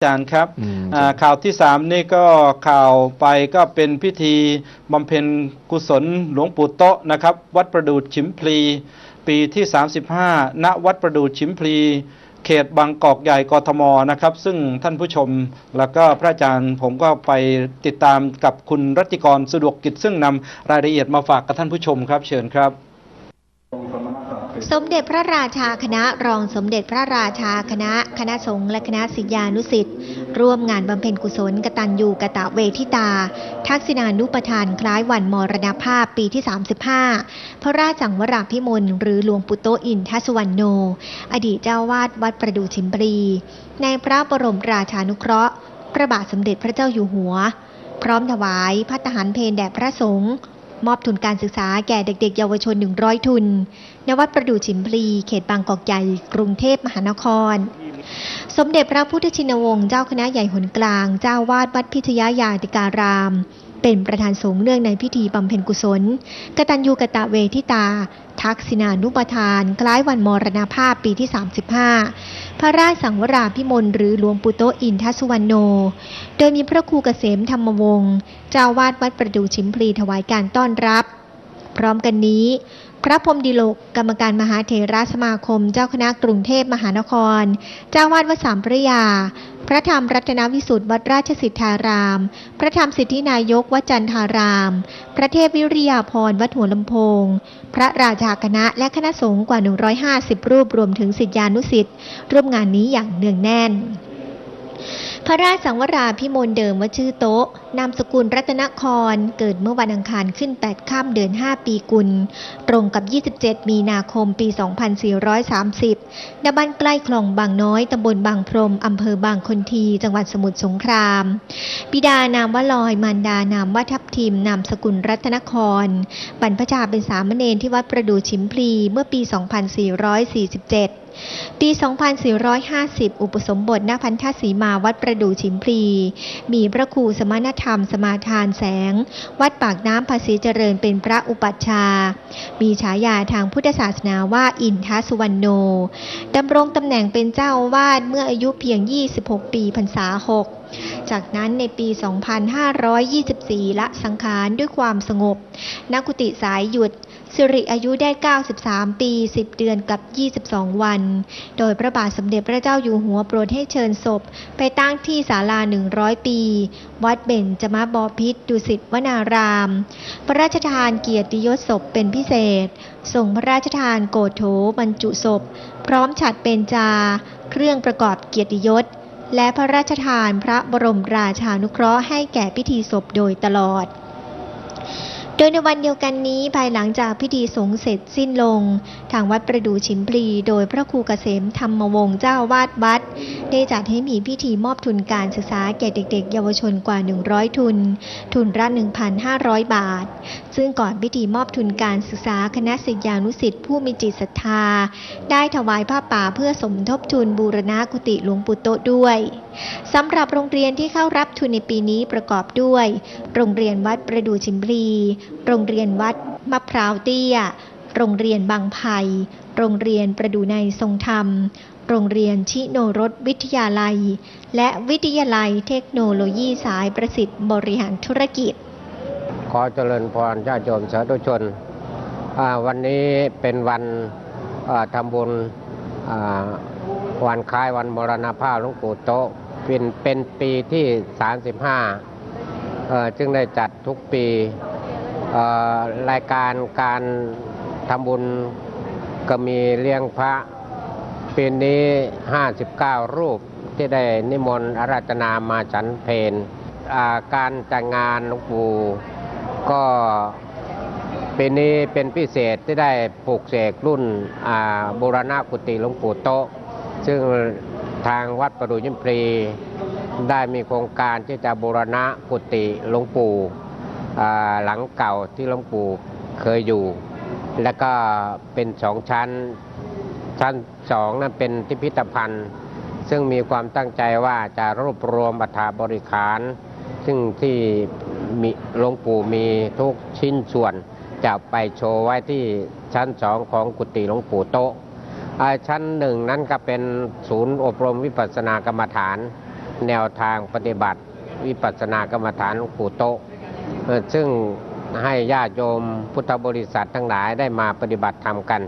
อาจารย์ครับอืมอ่าข่าวที่สามนี่ก็ข่าวไปก็เป็นพิธีบำเพ็ญกุศลหลวงปู่โตะนะครับ วัดประดู่ฉิมพลี ปีที่ 35 ณวัดประดู่ฉิมพลี เขตบางกอกใหญ่กทมนะครับ ซึ่งท่านผู้ชมแล้วก็พระอาจารย์ผมก็ไปติดตามกับคุณรัติกรสะดวกกิจซึ่งนำรายละเอียดมาฝากกับท่านผู้ชมครับ เชิญครับ สมเด็จพระราชาคณะรองสมเด็จพระราชาคณะ คณะสงฆ์และคณะศิษยานุสิษย์ร่วมงานบำเพ็ญกุศลกตัญญูกะตะเวทิตา ทักษิณานุปทานคล้ายวันมรณภาพปีที่ 35 พระราชังวราภิมลหรือหลวงปู่โตอินทสุวรรณโน อดีตเจ้าวาดวัดประดู่ชิมปรี ในพระบรมราชานุเคราะห์ พระบาทสมเด็จพระเจ้าอยู่หัว พร้อมถวายพัฒหารเพลแด่พระสงฆ์ มอบทุนการศึกษาแก่เด็กๆ เยาวชน 100 ทุน ณ วัดประดู่ฉิมพลี เขตบางกอกใหญ่ กรุงเทพมหานคร สมเด็จพระพุทธชินวงศ์เจ้าคณะใหญ่หนกลาง เจ้าวาดวัดพิทยายาติการาม เป็นประธานสงฆ์เนื่องในพิธีบำเพ็ญกุศล กตัญญูกะตะเวทิตา ทักษิณานุปทาน คล้ายวันมรณภาพปีที่ 35 พระราชสังวราพิมลหรือหลวงปู่โตอินทสุวรรณโน โดยมีพระครูเกษมธรรมวงศ์เจ้าวาดวัดประดู่ชิมพลีถวายการต้อนรับ พร้อมกันนี้ พระพรมดิโลกกรรมการมหาเถรสมาคม เจ้าคณะกรุงเทพมหานคร เจ้าวาดวัดสามพระยา พระธรรมรัตนวิสุทธิ์วัดราชสิทธาราม พระธรรมสิทธินายกวัดจันทาราม พระเทพวิริยาพรวัดหัวลำโพง พระราชาคณะและคณะสงฆ์กว่า 150 รูปรวมถึงศิษยานุศิษย์ร่วมงานนี้อย่างเนืองแน่น พระราชสังวราพิมลเดิมว่าชื่อโต๊ะ นามสกุลรัตนคร เกิดเมื่อวันอังคารขึ้น 8 ข้ามเดือน 5 ปีกุล ตรงกับ 27 มีนาคมปี 2430 ณ บ้านใกล้คลองบางน้อย ตำบลบางพรม อำเภอบางคนที จังหวัดสมุทรสงคราม บิดานามว่าลอย มารดานามว่าทับทิม นามสกุลรัตนคร บรรพชาเป็นสามเณรที่วัดประดู่ชิมพลี เมื่อปี 2447 ปี 2450 อุปสมบทณพันธสีมาวัดประดู่ชิมพลี มีพระครูสมณธรรมสมาทานแสง วัดปากน้ำภาษีเจริญเป็นพระอุปัชฌาย์มีฉายาทางพุทธศาสนาว่าอินทสุวรรณโนดำรงตำแหน่งเป็นเจ้าวาสเมื่ออายุเพียง 26 ปีพรรษา 6จากนั้นในปี 2524 ละสังขารด้วยความสงบนักกุติสายหยุด สิริอายุได้ 93 ปี 10 เดือนกับ 22 วัน โดยพระบาทสมเด็จพระเจ้าอยู่หัวโปรดให้เชิญศพ ไปตั้งที่ศาลา 100 ปี วัดเบญจมาบพิษดุสิตวนาราม พระราชทานเกียรติยศศพเป็นพิเศษ ส่งพระราชทานโกโถบรรจุศพ พร้อมฉัดเป็นจา เครื่องประกอบเกียรติยศและพระราชทานพระบรมราชานุเคราะห์ให้แก่พิธีศพโดยตลอด โดยในวันเดียวกันนี้ภายหลังจากพิธีสงฆ์เสร็จสิ้นลง ทางวัดประดู่ชิมพลี โดยพระครูเกษมธรรมวงศ์เจ้าวาดวัด ได้จัดให้มีพิธีมอบทุนการศึกษาแก่เด็กๆ เยาวชนกว่า 100 ทุน ทุนละ 1,500 บาท ซึ่งก่อนพิธีมอบทุนการศึกษาคณะศิษยานุศิษย์ผู้มีจิตศรัทธา ได้ถวายผ้าป่าเพื่อสมทบทุนบูรณะกุฏิหลวงปู่โตด้วยสำหรับโรงเรียนที่เข้ารับทุนในปีนี้ประกอบด้วย โรงเรียนวัดประดู่ชิมพลีโรงเรียนวัดมะพร้าวเตี้ย โรงเรียนบางไผ่โรงเรียนประดู่ในทรงธรรม โรงเรียนชิโนรสวิทยาลัย และวิทยาลัยเทคโนโลยีสายประสิทธิ์บริหารธุรกิจ ขอเจริญพรญาติโยมสาธุชน วันนี้เป็นวันทำบุญวันคล้ายวันมรณภาพหลวงปู่โตเป็นเป็นปีที่ 35จึงได้จัดทุกปีรายการการทำบุญก็มีเลี้ยงพระ ปีนี้ 59 รูปที่ได้นิมนต์อาราธนามาฉันเพลาการจัดงานหลวงปู่ก็ปีนี้เป็นพิเศษที่ได้ปลูกเสกรุ่นอ่าบูรณะกุฏิหลวงปู่โตซึ่งทางวัดประดูยิมพรีได้มีโครงการที่จะบูรณะกุฏิหลวงปู่หลังเก่าที่หลวงปู่เคยอยู่ แล้วก็เป็นสองชั้น ชั้นสองนั้นเป็นพิพิธภัณฑ์ ซึ่งมีความตั้งใจว่าจะรวบรวมอัฐบริขาร ซึ่งที่มีหลวงปู่มีทุกชิ้นส่วนจะไปโชว์ไว้ที่ชั้นสองของกุฏิหลวงปู่โตะอ่าชั้นหนึ่งนั้นก็เป็นศูนย์อบรมวิปัสสนากรรมฐาน แนวทางปฏิบัติวิปัสสนากรรมฐานหลวงปู่โตะซึ่งให้ญาติโยมพุทธบริษัททั้งหลายได้มาปฏิบัติธรรมกัน